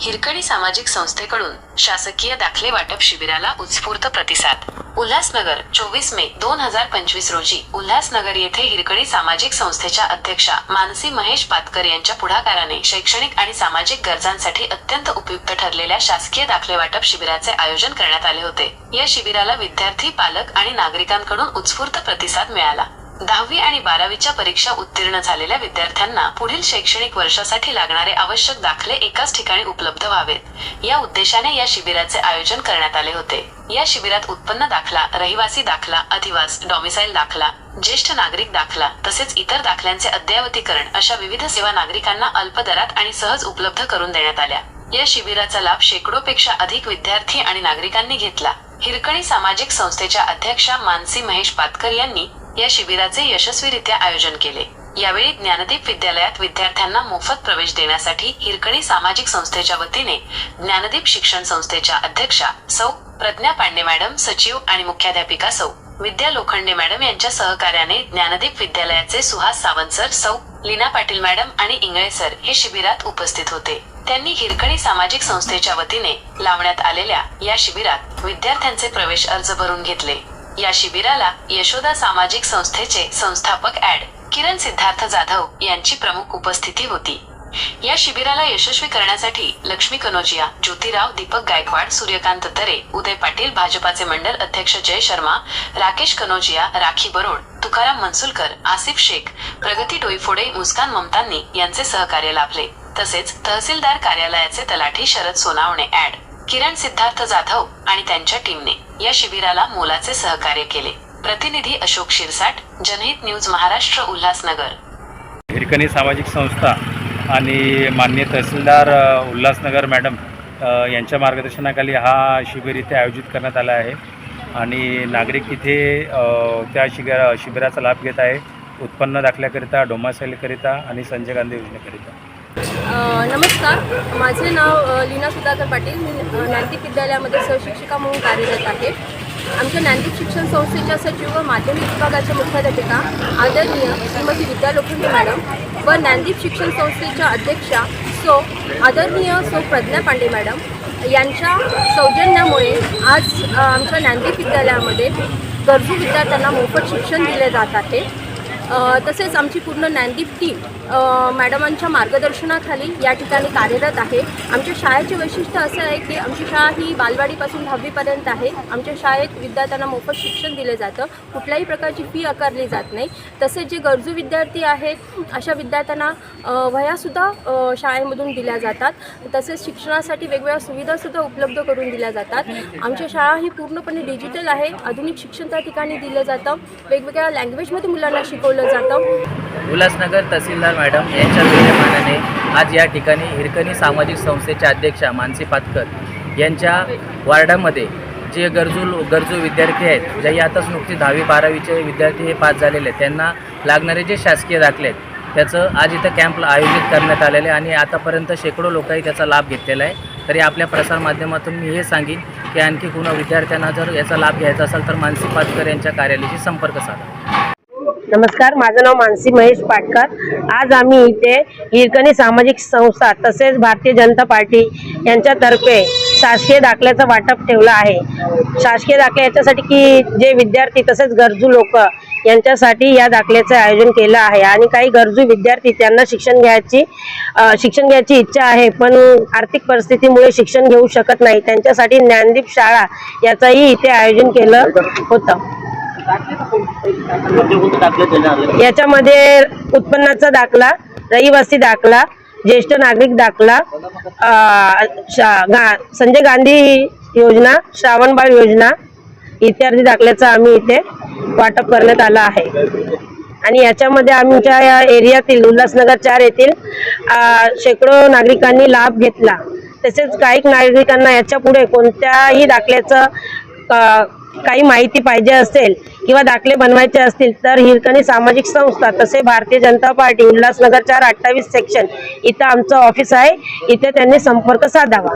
हिरकणी सामाजिक संस्थेकडून शासकीय दाखले वाटप शिबिराला उत्स्फूर्त प्रतिसाद. उल्हासनगर चोवीस मे दोन हजार पंचवीस रोजी उल्हासनगर येथे हिरकणी सामाजिक संस्थेच्या अध्यक्षा मानसी महेश पातकर यांच्या पुढाकाराने शैक्षणिक आणि सामाजिक गरजांसाठी अत्यंत उपयुक्त ठरलेल्या शासकीय दाखले वाटप शिबिराचे आयोजन करण्यात आले होते. या शिबिराला विद्यार्थी पालक आणि नागरिकांकडून उत्स्फूर्त प्रतिसाद मिळाला. दहावी आणि बारावीच्या परीक्षा उत्तीर्ण झालेल्या विद्यार्थ्यांना पुढील शैक्षणिक वर्षासाठी लागणारे आवश्यक दाखले एकाच ठिकाणी उपलब्ध व्हावेत. या उद्देशाने या शिबिराचे आयोजन करण्यात आले होते. या शिबिरात उत्पन्न दाखला रहिवासी दाखला अधिवास डॉमिसाईल दाखला ज्येष्ठ नागरिक दाखला तसेच इतर दाखल्यांचे अद्ययावतीकरण अशा विविध सेवा नागरिकांना अल्प दरात आणि सहज उपलब्ध करून देण्यात आल्या. या शिबिराचा लाभ शेकडोपेक्षा अधिक विद्यार्थी आणि नागरिकांनी घेतला. हिरकणी सामाजिक संस्थेच्या अध्यक्षा मानसी महेश पातकर यांनी या शिबिराचे यशस्वीरित्या आयोजन केले. यावेळी ज्ञानदीप विद्यालयात विद्यार्थ्यांना मोफत प्रवेश देण्यासाठी हिरकणी सामाजिक संस्थेच्या वतीने ज्ञानदीप शिक्षण संस्थेच्या अध्यक्षा सौ प्रज्ञा पांडे मॅडम सचिव आणि मुख्याध्यापिका सौ विद्या लोखंडे मॅडम यांच्या सहकार्याने ज्ञानदीप विद्यालयाचे सुहास सावंत सर सौ लीना पाटील मॅडम आणि इंगळे सर हे शिबिरात उपस्थित होते. त्यांनी हिरकणी सामाजिक संस्थेच्या वतीने लावण्यात आलेल्या या शिबिरात विद्यार्थ्यांचे प्रवेश अर्ज भरून घेतले. या शिबिराला यशोदा सामाजिक संस्थेचे संस्थापक ऍड किरण सिद्धार्थ जाधव यांची प्रमुख उपस्थिती होती. या शिबिराला यशस्वी करण्यासाठी लक्ष्मी कनोजिया ज्योतिराव दीपक गायकवाड सूर्यकांत तरे उदय पाटील भाजपाचे मंडल अध्यक्ष जय शर्मा राकेश कनोजिया राखी बरोड तुकाराम मनसुलकर आसिफ शेख प्रगती डोईफोडे मुस्कान ममतांनी यांचे सहकार्य लाभले. तसेच तहसीलदार कार्यालयाचे तलाठी शरद सोनावणे ऍड किरण सिद्धार्थ जाधव आणि त्यांच्या टीमने. या शिबिराला मोलाचे सहकार्य केले. प्रतिनिधी अशोक शिरसाट जनहित न्यूज महाराष्ट्र उल्हासनगर. हिरकणी सामाजिक संस्था आणि माननीय तहसीलदार उल्हासनगर मॅडम यांच्या मार्गदर्शनाखाली हा शिबिर इथे आयोजित करण्यात आला आहे. आणि नागरिक इथे त्या शिबिरा शिबिराचा लाभ घेत आहे. उत्पन्न दाखल्याकरिता डोमासाईलकरिता आणि संजय गांधी योजनेकरिता. नमस्कार. माझे नाव लीना सुधाकर पाटील. मी ज्ञानदीप विद्यालयामध्ये सहशिक्षिका म्हणून कार्यरत आहे. आमच्या ज्ञानदीप शिक्षण संस्थेच्या सचिव व माध्यमिक विभागाच्या मुख्याध्यापिका आदरणीय श्रीमती विद्या लोखंडे मॅडम व ज्ञानदीप शिक्षण संस्थेच्या अध्यक्षा सो आदरणीय सो प्रज्ञा पांडे मॅडम यांच्या सौजन्यामुळे आज आमच्या ज्ञानदीप विद्यालयामध्ये गरजू विद्यार्थ्यांना मोफत शिक्षण दिले जात आहे. तसेच आमची पूर्ण ज्ञानदीप टीम मॅडमांच्या मार्गदर्शनाखाली या ठिकाणी कार्यरत आहे. आमच्या शाळेचे वैशिष्ट्य असं आहे की आमची शाळा ही बालवाडीपासून दहावीपर्यंत आहे. आमच्या शाळेत विद्यार्थ्यांना मोफत शिक्षण दिलं जातं. कुठल्याही प्रकारची फी आकारली जात नाही. तसेच जे गरजू विद्यार्थी आहेत अशा विद्यार्थ्यांना वह्यासुद्धा शाळेमधून दिल्या जातात. तसेच शिक्षणासाठी वेगवेगळ्या सुविधासुद्धा उपलब्ध करून दिल्या जातात. आमच्या शाळा ही पूर्णपणे डिजिटल आहे. आधुनिक शिक्षण त्या ठिकाणी दिलं जातं. वेगवेगळ्या लँग्वेजमध्ये मुलांना शिकवलं जातं. उल्हासनगर तहसीलदार मॅडम यांच्या विद्यमानाने आज या ठिकाणी हिरकणी सामाजिक संस्थेच्या अध्यक्षा मानसी पातकर यांच्या वार्डामध्ये जे गरजू लो- गरजू विद्यार्थी आहेत जे आताच नुकती दहावी बारावीचे विद्यार्थी हे पास झालेले आहेत त्यांना लागणारे जे शासकीय दाखले आहेत त्याचं आज इथं कॅम्प आयोजित करण्यात आलेलं आहे आणि आतापर्यंत शेकडो लोकांनी त्याचा लाभ घेतलेला आहे. तरी आपल्या प्रसारमाध्यमातून मी हे सांगेन की आणखी कुणा विद्यार्थ्यांना जर याचा लाभ घ्यायचा असेल तर मानसी पातकर यांच्या कार्यालयाशी संपर्क साधा. नमस्कार माझं नाव मानसी महेश पाटकर. आज आम्ही इथे हिरकणी सामाजिक संस्था तसेच भारतीय जनता पार्टी यांच्यातर्फे शासकीय दाखल्याचं वाटप ठेवलं आहे. शासकीय दाखले याच्यासाठी की जे विद्यार्थी तसेच गरजू लोक यांच्यासाठी या दाखल्याचं आयोजन केलं आहे आणि काही गरजू विद्यार्थी त्यांना शिक्षण घ्यायची शिक्षण घ्यायची इच्छा आहे पण आर्थिक परिस्थितीमुळे शिक्षण घेऊ शकत नाही. त्यांच्यासाठी ज्ञानदीप शाळा याचंही इथे आयोजन केलं होतं. याच्यामध्ये उत्पन्नाचा दाखला रहिवासी दाखला ज्येष्ठ नागरिक दाखला गा- संजय गांधी योजना श्रावणबाळ योजना इत्यादी दाखल्याचा आम्ही इथे वाटप करण्यात आला आहे. आणि याच्यामध्ये आमच्या या एरियातील उल्हासनगर चार येथील शेकडो नागरिकांनी लाभ घेतला. तसेच काही नागरिकांना याच्यापुढे कोणत्याही दाखल्याचं काही माहिती पाहिजे असेल किंवा दाखले बनवायचे असतील तर हिरकणी सामाजिक संस्था तसे भारतीय जनता पार्टी उल्हासनगर चार अठ्ठावीस सेक्शन इथं आमचं ऑफिस आहे. इथे त्यांनी संपर्क साधावा.